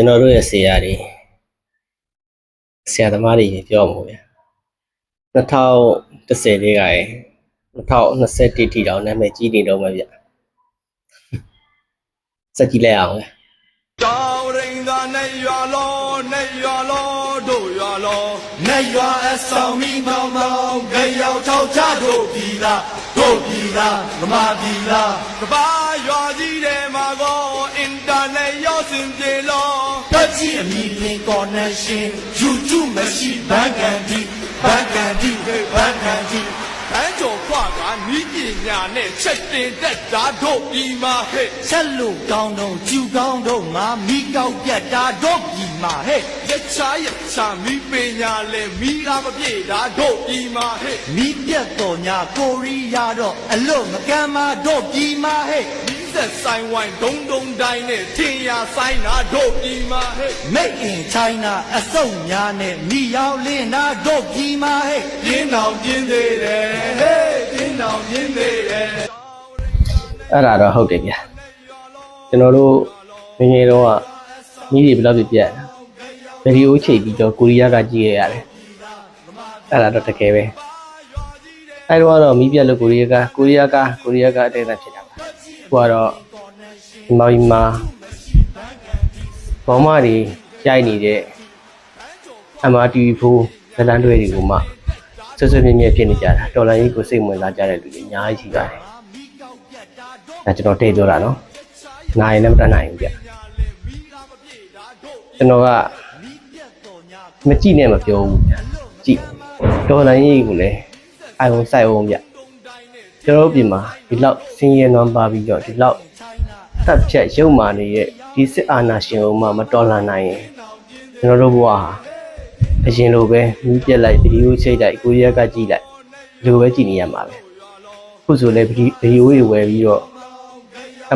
ကျွန်တော်တို့ရဲ့ဆရာတွေဆရာသမားတွေပြောမှာဗျာ2010လေးကရယ်2021ထိတောင်နာမည်ကြီးနေတော့မှဗျာစက်ကြည့်လိုက်အောင်ဗျာတောင်ရင်သာနဲ့ရွာလောနဲ့ရွာလောတို့ရွာလောနဲ့ရွာအဆောင်မီမောင်မောင်ကြရောက်ထောက်ချတို့ပြီလားတို့ပြီလားမမပြီလားကဘာရွာကြီးထဲမှာကောအင်တာနက်ရောက်စင်ပြေလော တက်ကြီးအမီလင်ကော်နက်ရှင် YouTube မရှိဘန်ကန်ဒီဘန်ကန်ဒီဘန်ကန်ဒီဘန်းကျော်ခွာကနီးပညာနဲ့ချက်တင်တက်တာတို့ပြီမှာဟဲ့ဆက်လို့ကောင်းတော့ကျူကောင်းတော့ငါမိကောက်ပြတ်တာတော့ပြီမှာဟဲ့ရချာရချာမိပညာလဲမိအားမပြေတာတို့ပြီမှာဟဲ့မိပြတ်တော်ညာကိုရီးယားတော့အလွတ်မကမ်းမတော့ပြီမှာဟဲ့မိ သက်ဆိုင်ဝိုင်းဒုံဒုံတိုင်းနဲ့ထင်ရဆိုင်တာတို့ပြီမှာဟဲ့မိတ်အင်ချိုင်းနာအစုံများနဲ့မိရောက်လင်းနာတော့ပြီမှာဟဲ့ ပြင်းအောင်ပြင်းသေးတယ်ဟဲ့ပြင်းအောင်ပြင်းသေးတယ် အဲ့ဒါတော့ဟုတ်တယ်ဗျာကျွန်တော်တို့ငယ်ငယ်တော့ကမိတွေဘယ်လောက်ပြပြက်ဗီဒီယိုချိန်ပြီးတော့ကိုရီးယားကကြည့်ရရတယ်အဲ့ဒါတော့တကယ်ပဲအဲ့တော့ကတော့မိပြက်လို့ကိုရီးယားကကိုရီးယားကကိုရီးယားကအတဲအဖြစ်တာ ပါဟိုကတော့ဒီမှာဒီမှာဘောမတွေရိုက်နေတဲ့ MRTV4 ဇလန်တွေတွေကိုမှဆွဆွမြဲမြဲဖြစ်နေကြတာတော်လိုင်းကြီးကိုစိတ်ဝင်စားကြတဲ့လူတွေအများကြီးရှိပါတယ်ဒါကျွန်တော်တိတ်ပြောတာနော်နိုင်လည်းမတတ်နိုင်ဘူးဗျကျွန်တော်ကမကြည့်နဲ့မပြောဘူးဗျကြည့်တော်လိုင်းကြီးကိုလည်းအိုင်ဝန်စိုက်အောင်ဗျ ကျွန်တော်တို့ပြင်မှာဒီလောက်ဆင်းရဲနွမ်းပါပြီးတော့ဒီလောက်တက်ဖြတ်ရုပ်မာနေတဲ့ဒီစစ်အာဏာရှင်အောင်မှမတော်လှန်နိုင်ရင်ကျွန်တော်တို့ဘဝဟာအရင်လိုပဲမြည်ပြက်လိုက်ဗီဒီယိုချိတ်လိုက်ကိုရီးယားကကြည့်လိုက်ဒီလိုပဲကြည့်နေရမှာပဲခုဆိုလည်းဗီဒီဗီဒီယိုတွေဝယ်ပြီးတော့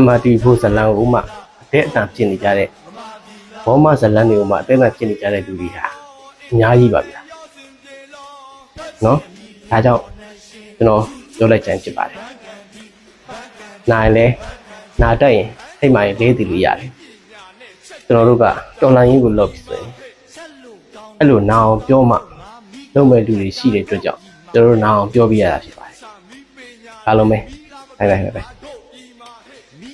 MRT ဖို့ဇလံကိုမှအတဲ့အတန်ဖြစ်နေကြတဲ့ဘောမဇလံတွေကိုမှအတဲ့အတန်ဖြစ်နေကြတဲ့လူတွေဟာအများကြီးပါဗျာနော်ဒါကြောင့်ကျွန်တော် ပြောလိုက်ချင်ဖြစ်ပါတယ်နိုင်လဲနာတက်ရင်စိတ်မှရင်လေးတည်လို့ရတယ်ကျွန်တော်တို့ကတော်လိုင်းကြီးကိုလော့ပြီးဆိုရင်အဲ့လိုနာအောင်ပြောမှလုပ်မဲ့လူတွေရှိတဲ့အတွက်ကြောင့်ကျွန်တော်တို့နာအောင်ပြောပြရတာဖြစ်ပါတယ်အားလုံးပဲဘိုင်ဘိုင်ဘိုင်